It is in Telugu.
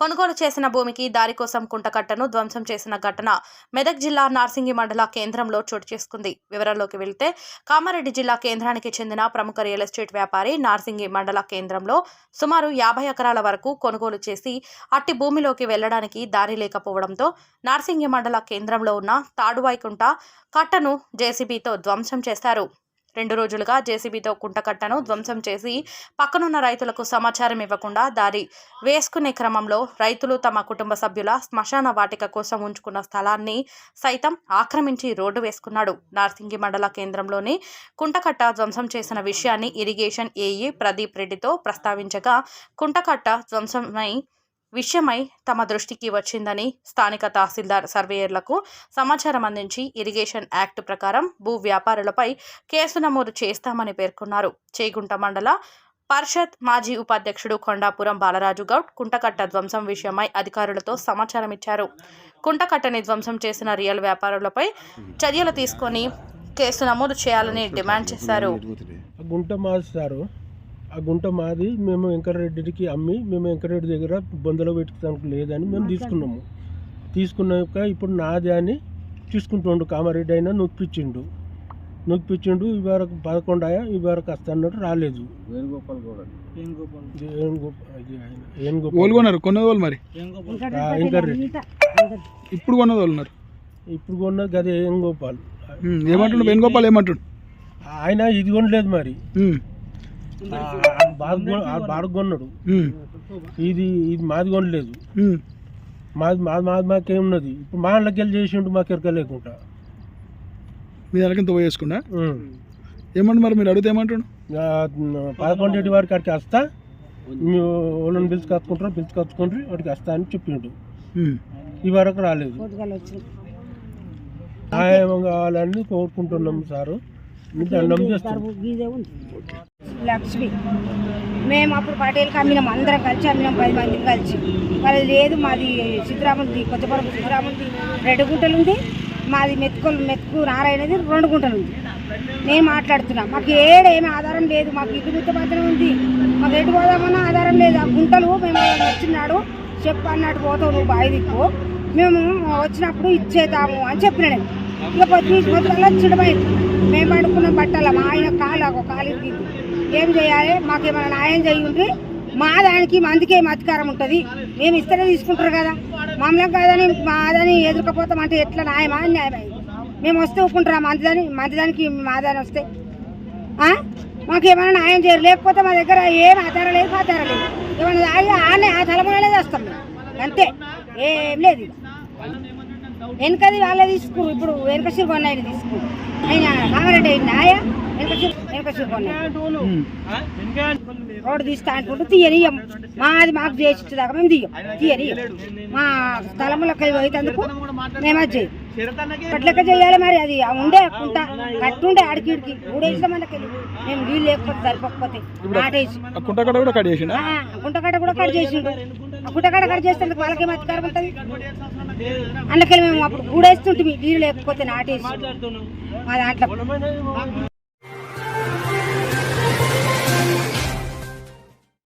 కొనుగోలు చేసిన భూమికి దారి కోసం కుంటకట్టను ధ్వంసం చేసిన ఘటన మెదక్ జిల్లా నార్సింగి మండల కేంద్రంలో చోటు చేసుకుంది. వివరాల్లోకి వెళ్తే కామారెడ్డి జిల్లా కేంద్రానికి చెందిన ప్రముఖ రియల్ ఎస్టేట్ వ్యాపారి నార్సింగి మండల కేంద్రంలో సుమారు యాభై ఎకరాల వరకు కొనుగోలు చేసి అట్టి భూమిలోకి వెళ్ళడానికి దారి లేకపోవడంతో నార్సింగి మండల కేంద్రంలో ఉన్న తాడువైకుంట కట్టను జేసీబీతో ధ్వంసం చేశారు. రెండు రోజులుగా జేసీబీతో కుంటకట్టను ధ్వంసం చేసి పక్కనున్న రైతులకు సమాచారం ఇవ్వకుండా దారి వేసుకునే క్రమంలో రైతులు తమ కుటుంబ సభ్యుల శ్మశాన వాటిక కోసం ఉంచుకున్న స్థలాన్ని సైతం ఆక్రమించి రోడ్డు వేసుకున్నాడు. నార్సింగి మండల కేంద్రంలోని కుంటకట్ట ధ్వంసం చేసిన విషయాన్ని ఇరిగేషన్ ఏఈ ప్రదీప్ రెడ్డితో ప్రస్తావించగా కుంటకట్ట ధ్వంసమై విషయమై తమ దృష్టికి వచ్చిందని స్థానిక తహసీల్దార్ సర్వేయర్లకు సమాచారం అందించి ఇరిగేషన్ యాక్ట్ ప్రకారం భూ వ్యాపారులపై కేసు నమోదు చేస్తామని పేర్కొన్నారు. చేగుంట మండల పరిషత్ మాజీ ఉపాధ్యక్షుడు కొండాపురం బాలరాజు గౌడ్ కుంటకట్ట ధ్వంసం విషయమై అధికారులతో సమాచారం ఇచ్చారు. కుంటకట్టని ధ్వంసం చేసిన రియల్ వ్యాపారులపై చర్యలు తీసుకొని కేసు నమోదు చేయాలని డిమాండ్ చేశారు. గుంట మాది సారు ఆ గుంట మాది. మేము వెంకటరెడ్డికి అమ్మి మేము వెంకటరెడ్డి దగ్గర బొందలో పెట్టుకోవడానికి లేదని మేము తీసుకున్నాము. తీసుకున్నాక ఇప్పుడు నాది అని తీసుకుంటుండు కామారెడ్డి అయినా నొప్పించిండు. నొప్పించిండు. ఈ వరకు పదకొండు ఆయా ఈ వరకు వస్తాన్నట్టు రాలేదు ఇది ఏం గోప- ఇది ఆయన. ఏం గోపాల్. ఓళ్ళు కొన్నారు కొన్నది మరి వెంకటరెడ్డి. ఇప్పుడు కొన్నది వాళ్ళు ఉన్నారు ఇప్పుడు కొన్నది గది ఏం గోపాల్? ఉమ్, ఏమంటుండు? వేణుగోపాల్ ఏమంటుండు? ఆయన ఇది కొనలేదు మరి. ఉమ్, ఇది ఇది మాది కొనలేదు. మాది మాది మాది మాకేమున్నది? ఇప్పుడు మా వాళ్ళకి వెళ్ళి చేసిండు మాకు ఎరక లేకుండా. మీ వేసుకున్నా ఉం. ఏమంటు మరి మీరు అడిగితే ఏమంటుండు? ఆ, పదకొండింటి వరకు అక్కడికి వస్తా. వాళ్ళని పిలుచుకొచ్చుకుంటారు పిలుచుకొచ్చుకుంటారు వాడికి వస్తా అని చెప్పిండు. ఈ వరకు రాలేదు. న్యాయం కావాలని కోరుకుంటున్నాం సారు. లక్ష్మి మేము అప్పుడు పటేల్కి అమ్మినాం అందరం కలిసి అమ్మినాం పది మంది కలిసి. మరి లేదు మాది సిద్ధరాముంది కొత్తపరపు సిద్ధరాముంది రెండు గుంటలు ఉంది. మాది మెతుకులు మెతుకు నారాయణది రెండు గుంటలు ఉంది. నేను మాట్లాడుతున్నా. మాకు ఏడేమి ఆధారం లేదు. మాకు ఇటు గుర్తు మాత్రం ఉంది. మాకు ఎటు పోదామన్నా ఆధారం లేదు. ఆ గుంటలు మేము వచ్చినాడు చెప్పు అన్నట్టు పోతావు నువ్వు బావి దిక్కు మేము వచ్చినప్పుడు ఇచ్చేద్దాము అని చెప్పిన నేను ఇక పొద్దు పొద్దుగల వచ్చిన చిడమైంది మేము పడుకున్న బట్టల మా ఆయన కాలు ఒక కాలు ఇరిగింది. ఏం చేయాలి? మాకు ఏమైనా న్యాయం చేయండి మా దానికి మందికే అధికారం ఉంటుంది. మేము ఇస్తేనే తీసుకుంటారు కదా. మమ్మల్ని కాదని మాదని ఎదురుకపోతాం అంటే ఎట్లా న్యాయమా? న్యాయమా మేము వస్తే ఒప్పుకుంటారా? మందిదాని మందిదానికి మాదాని వస్తే. మాకు ఏమైనా న్యాయం చేయరు లేకపోతే మా దగ్గర ఏం ఆధారం లేదు ఆధారం లేదు. ఏమైనా ఆ తలముననే చేస్తాం మేము. అంతే. ఏం లేదు. ఇక. వెనకది వాళ్ళే తీసుకు ఇప్పుడు వెనక సిరు కొన్నాయి తీసుకు ఆయన కామారెడ్డి అయింది? ఆయా? వెనక వెనక సిరు కొన్నాయి. రోడ్డు తీస్తా అనుకుంటూ తీయనియం మాది మాకు చేసి దాకా మేము తీయం. తీయనియం మా స్థలంలోకి పోయేందుకు మేము అది చేయం. అట్లెక్క చేయాలి మరి అది. ఉండే కుంట కట్టుండే ఆడికిడికి ఊడేసిన మనకి మేము వీళ్ళు లేకపోతే సరిపోకపోతే. నాటేసి కుంటకడ కూడా కట్ చేసిండా? గుంటకట్ట కూడా కట్ చేసిండు. గుంటకట్ట కట్ చేసేందుకు వాళ్ళకేం అధికారం ఉంటుంది? అందుకని మేము అప్పుడు ఊడేస్తుంటే నీళ్ళు లేకపోతే నాటేసి మా దాంట్లో